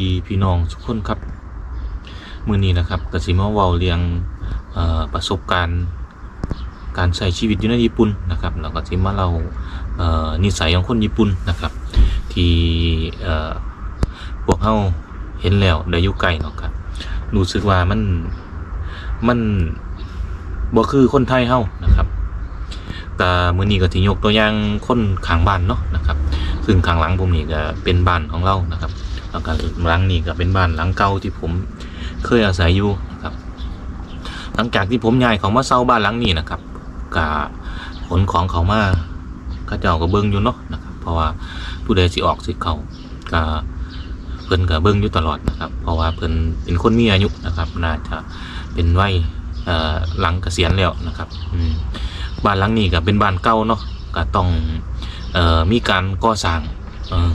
ดีพี่น้องทุกคนครับมือนี้นะครับกสิมาเว้าเรียงประสบการณ์การใช้ชีวิตอยู่ในญี่ปุ่นนะครับแล้วก็สิมาเล่านิสัยของคนญี่ปุ่นนะครับ ที่พวกเฮาเห็นแล้วได้อยู่ไกลเนาะครับรู้สึกว่ามันมันบ่คือคนไทยเฮานะครับก็มื้อนี้ก็สิยกตัวอย่างคนข้างบ้านเนาะนะครับ ซึ่งข้างหลังผมนี่ก็เป็นบ้านของเรานะครับ แล้วก็หลังนี้ก็เป็นบ้านหลังเก่าที่ผมเคยอาศัยอยู่นะครับ หลังจากที่ผมย้ายเขามาเช่าบ้านหลังนี้นะครับก็ขนของเขามาเขาเจ้าก็เบิ่งอยู่เนาะนะครับ เพราะว่าผู้ใดสิออกสิเขาก็เพิ่นก็เบิ่งอยู่ตลอดนะครับ เพราะว่าเพิ่นเป็นคนมีอายุนะครับ น่าจะเป็นวัยหลังเกษียณแล้วนะครับบ้านหลังนี้ก็เป็นบ้านเก่าเนาะก็ต้องออมีการก่อสร้างเอ่อ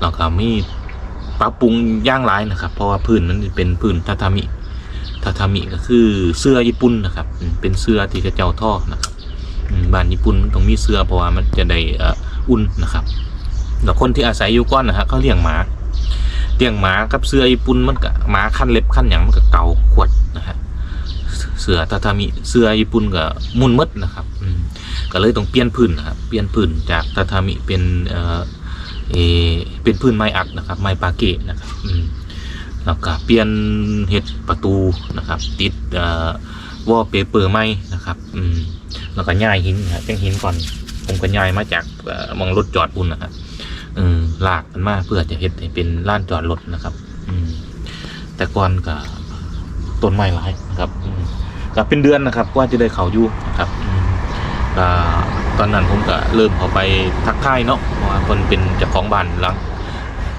แล้วก็มี ปรับปรุงย่างหลายนะครับ เพราะว่าพื้นมันเป็นพื้นทาทามิทาทามิก็คือเสื้อญี่ปุ่นนะครับเป็นเสื้อที่กระเจ้าท่อนะครับบ้านญี่ปุ่นต้องมีเสื้อเพราะว่ามันจะได้ออุ่นนะครับแล้วคนที่อาศัยอยู่ก้อนนะฮะเขาเลี้ยงหมาเลี้ยงหมากับเสื้อญี่ปุ่นมันก็หมาขั้นเล็บขั้นหยังมันก็เก่าขวดนะฮะเสื้อทาทามิเสื้อญี่ปุ่นก็มุนมดนะครับก็เลยต้องเปลี่ยนพื้นนะครับเปลี่ยนพื้นจากทาทามิเป็น เอเป็นพื้นไม้อัดนะครับ ไม้ปาเกะนะครับแล้วก็เปลี่ยนเห็ดประตูนะครับ ติดวอลเปเปอร์ไม้นะครับอืมแล้วก็ย่ายหินนะครับเป็นหินก่อนผมก็ย่ายมาจากมองรถจอดบุญนนะครับอืมลากมันมากเพื่อจะเห็ดให้เป็นล้านจอดรถนะครับอืมแต่ก่อนก็ต้นไม้หลายนะครับอืมก็เป็นเดือนนะครับกว่าจะได้เขาอยู่นะครับอืม ก็ตอนนั้นผมก็เริ่มเข้าไปทักทายเนาะเพราะว่าเพิ่นเป็นเจ้าของบ้านหลัง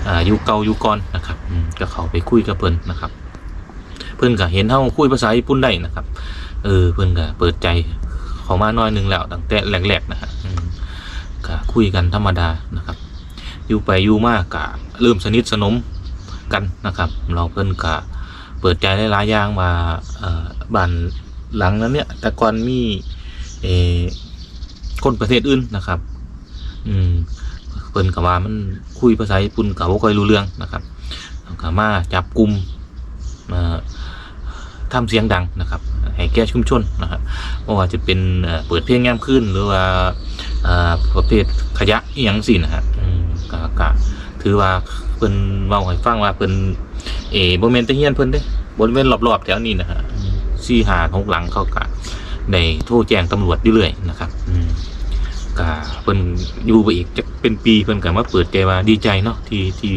อายู่เก่าอยู่ก่อนนะครับก็เข้าไปคุยกับเพิ่นนะครับ เพิ่นก็เห็นเฮาคุยภาษาญี่ปุ่นได้นะครับ เออเพิ่นก็เปิดใจเข้ามาน้อยนึงแล้วตั้งแต่แรกๆนะฮะก็คุยกันธรรมดานะครับอยู่ไปอยู่มากก็เริ่มสนิทสนมกันนะครับ เราเพิ่นก็เปิดใจหลายๆอย่างว่าบ้านหลังนั้นเนี่ย แต่ก่อนมีเอ คนประเทศอื่นนะครับ อืมเพิ่นกับว่ามันคุยภาษาญี่ปุ่นกับบ่ค่อยรู้เรื่องนะครับแล้วก็มาจับกลุ่มมาทำเสียงดังนะครับให้แก้ชุมชนนะครับไม่ว่าจะเป็นเปิดเพลงแง้มขึ้นหรือว่าประเภทขยะอีหยังสินะฮะก็ก็ถือว่าเพิ่นเว้าให้ฟังว่าเพิ่นเออบ่แม่นต่เฮียนเพิ่นเด้บริเวณรอบๆแถวนี้นะฮะสี่หาหกหลังเขาก็ ได้โทรแจ้งตำรวจเรื่อยนะครับอืมก็เพิ่นอยู่ไปอีกจะเป็นปีเพิ่นก็มาเปิดใจว่าดีใจเนาะที่ที่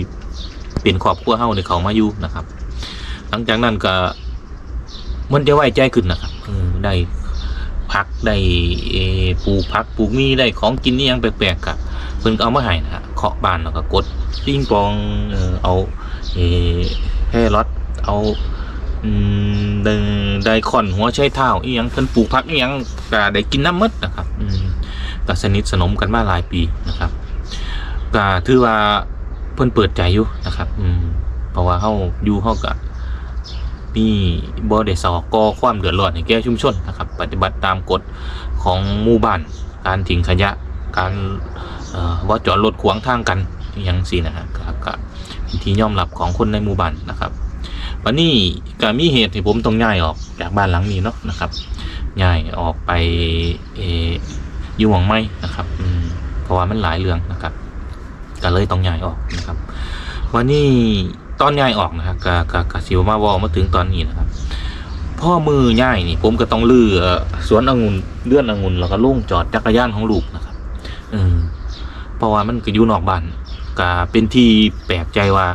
เป็นครอบครัวเฮาในเขามาอยู่นะครับ หลังจากนั้นก็มันจะไว้ใจขึ้นนะครับได้พักได้ปลูกพักปลูกมีได้ของกินนี่ยังแปลกๆกับเพิ่นก็เอามาให้นะฮะเคาะบ้านแล้วก็กดปิ้งปองเออเอาเออแค่รถเอา อืมได้ได้ขอนหัวใช้เท้าอีหยังเพิ่นปลูกผักอีหยังก็ได้กินน้ำมดนะครับอืมก็สนิทสนมกันมาหลายปีนะครับก็ถือว่าเพิ่นเปิดใจอยู่นะครับ อืมเพราะว่าเฮาอยู่เฮาก็มีบ่ได้สอก่อความเดือดร้อนให้แก่ชุมชนนะครับ ปฏิบัติตามกฎของหมู่บ้านการทิ้งขยะ การเอ่อบ่จอดรถขวางทางกันอหยังสินะฮะก็ก็เป็นที่ยอมรับของคนในหมู่บ้านนะครับ วันนี้ก็มีเหตุที่ผมต้องย้ายออกจากบ้านหลังนี้เนาะนะครับย้ายออกไปเออยู่หวังไม่นะครับเพราะว่ามันหลายเรื่องนะครับก็เลยต้องย้ายออกนะครับ วันนี้ตอนย้ายออกนะครับก็ก็ก็สิวมาวอมาถึงตอนนี้นะครับพ่อมือย้ายนี่ ผมก็ต้องลื้อเอ่อสวนองุ่นเลื่อนองุ่นแล้วก็ลุ่งจอดจักรยานของลูกนะครับเออเพราะว่ามันก็อยู่นอกบ้านก็เป็นที่แปลกใจว่า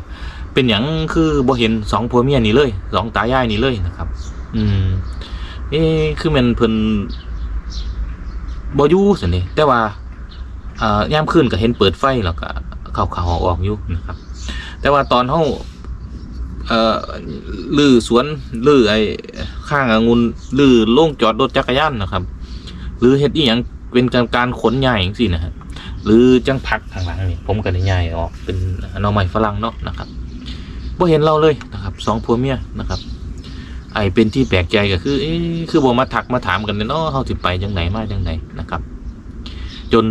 เป็นอย่างคือบ่เห็นสองผัวเมียนี่เลยสองตายายนี่เลยนะครับ อืมเอ๊คือมันเพิ่นบ่อยู่สินี่แต่ว่าอ่ายามคืนก็เห็นเปิดไฟแล้วก็เข้าๆออกอยู่นะครับ แต่ว่าตอนเฮาเอ่อลื้อสวนลื้อไอ้ข้างองุ่นลื้อโล่งจอดรถจักรยานนะครับ หรือเฮ็ดอีหยังเป็นการการขนย้ายจังซี่นะฮะหรือจังพักทางหลังนี่ผมก็ได้ย้ายออกเป็นหน่อไม้ฝรั่งเนาะนะครับ บ่เห็นเราเลยนะครับสองผัวเมียนะครับ ไอเป็นที่แปลกใจก็คือเอ๊คือบ่มาถักมาถามกันเนาะเฮาสิไปจังไหนมาจังไหนนะครับ จน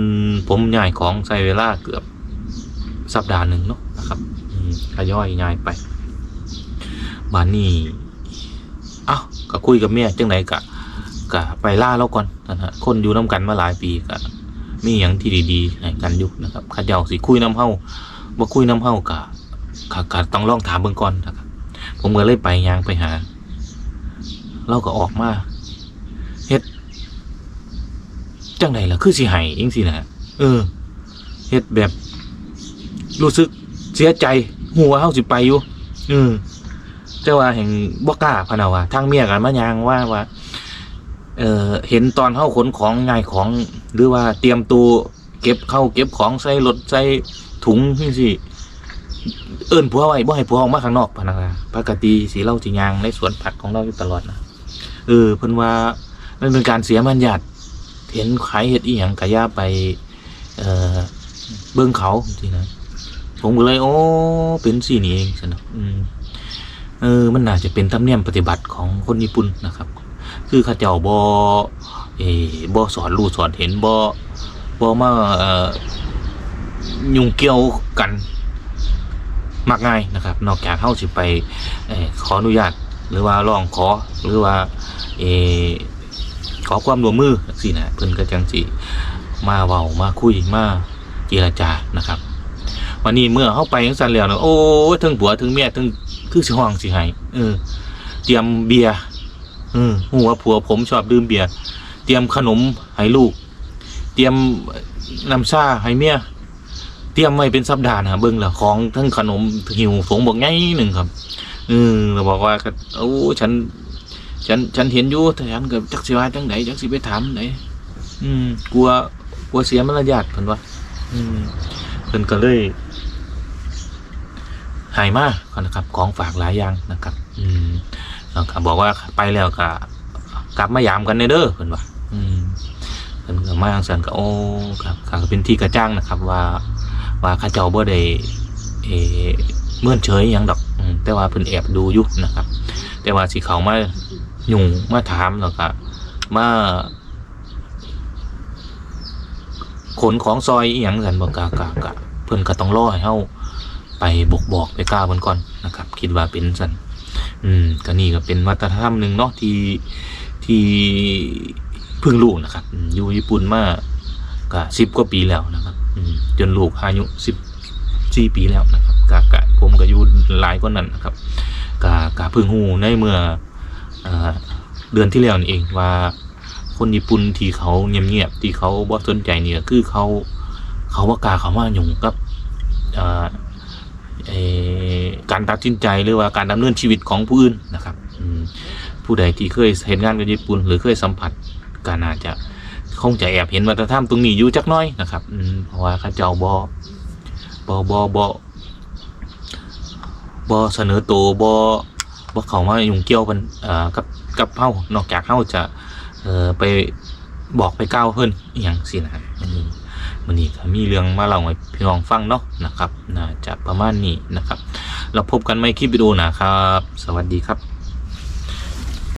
ผมย้ายของใช้เวลาเกือบสัปดาห์หนึ่งเนาะนะครับอืมทยอยย้ายไปบ้านนี้เอ้าก็คุยกับเมียจังไดกะกะไปล่าแล้วก่อนนะฮะคนอยู่น้ากันมาหลายปีกะมีอย่างที่ดีๆให้กันอยู่นะครับข้าเจ้าสิคุยน้ำเฮาบ่คุยน้ำเฮากะ กะกะต้องลองถามเบิ่งก่อนนะครับผมก็เลยไปยางไปหา เราก็ออกมาเฮ็ดจังไดล่ะ คือสิให้เองสินะเออเฮ็ดแบบ รู้สึกเสียใจหัวเฮาสิไปอยู่เออแต่ว่าแห่งบ่กล้าพะนะว่าทางเมียกันมายางว่าว่า เออเห็นตอนเฮาขนของง่ายของหรือว่าเตรียมตัวเก็บเข้าเก็บของใส่รถใส่ถุงจังซี่ เอิ้นผัวไว้บ่ให้ผัวออกมาข้างนอกพะนะว่าปกติสิเล่าสิยางในสวนผักของเราอยู่ตลอดนะเออเพิ่นว่ามันเป็นการเสียมันญาติเห็นขายเฮ็ดอีหยังก็อย่าไป เอ่อเบิ่งเขาจริงๆนะผมก็เลยโอ้เป็นสี่นี่เองสินะอืมเออมันน่าจะเป็นธรรมเนียมปฏิบัติของคนญี่ปุ่นนะครับ คือเข้าเจ้าบอเออบอสอนรู้สอนเห็นบอบอมาเอ่อยุ่งเกี่ยวกัน มากง่ายนะครับ นอกจากเข้าสิไปอขออนุญาตหรือว่าร้องขอหรือว่าอขอความร่วมมือสินะเพิ่อนก็จังสิมาเว้ามาคุยมาเจรจานะครับ วันนี้เมื่อเข้าไปยังสันแล้วนะโอ้ทั้งผัวทั้งเมียทั้งคือสิห้องสิให้เออเตรียมเบียร์เออหัวผัวผมชอบดื่มเบียร์เตรียมขนมให้ลูก เตรียมน้ำชาให้เมีย เตรียมไว้เป็นสัปดาห์นะเบิ่งละของทั้งขนมหิวฝงบอกไงหนึ่งครับเออเราบอกว่าโอ้ฉัน ฉันฉันเห็นอยู่แต่ฉันเก็จักสิว่าจังไหนจักสิไปถามไหนอืม กลัวกลัวเสียมารยาทเพิ่นว่าอืมเพิ่นก็เลยหายมากนะครับ ของฝากหลายอย่างนะครับ อืมแล้วก็บอกว่าไปแล้วก็กลับมายามกันเด้อเพิ่นว่าอืมเพิ่นก็มาจังซั่นก็โอ้ครับก็เป็นที่กระจ่างนะครับว่า ว่าข้าเจ้าบ่ได้เอเมื่อเฉยยังดอกแต่ว่าเพิ่นแอบดูยู่นะครับ แต่ว่าสิเขามายุ่งมาถามแล้วก็มาขนของซอยอีหยังกันบ่กะกะกะเพิ่นก็ต้องรอให้เฮาไปบอกบอกไปกล้าเพิ่นก่อนนะครับ คิดว่าเป็นซั่นอืมก็นี่ก็เป็นวัฒนธรรมหนึ่งเนาะที่ที่เพิ่งรู้นะครับอืมอยู่ญี่ปุ่นมา ก็10กว่าปีแล้วนะครับอืจนลูกอายุ14ปีแล้วนะครับกะกะผมก็อยู่หลายกว่านั้นนะครับกากาเพิ่งหูในเมื่อเอเดือนที่แล้วนี่เองว่าคนญี่ปุ่นที่เขาเงียบๆที่เขาบ่สนใจเนี่ยคือเขาเขาว่ากาเขามาหยุ่งกับการตัดสินใจหรือว่าการดำเนินชีวิตของผู้อื่นนะครับผู้ใดที่เคยเห็นงานกับญี่ปุ่น หรือเคยสัมผัสก็น่าจะ คงจะแอบเห็นวัฒนธรรมตรงนี้อยู่จักน้อยนะครับอืมเพราะว่าเข้าเจ้าบ่บ่บ่บ่บ่เสนอตัวบ่บ่เข้ามายุ่งเกี่ยวกันเอ่อกับกับเฮานอกจากเฮาจะเออไปบอกไปก้าวเพิ่นอหย่างสินะมันนี้มันนี้ก็มีเรื่องมาเล่าให้พี่น้องฟังเนาะนะครับน่าจะประมาณนี้นะครับ เราพบกันไม่คลิปวิดีโอนะครับ สวัสดีครับ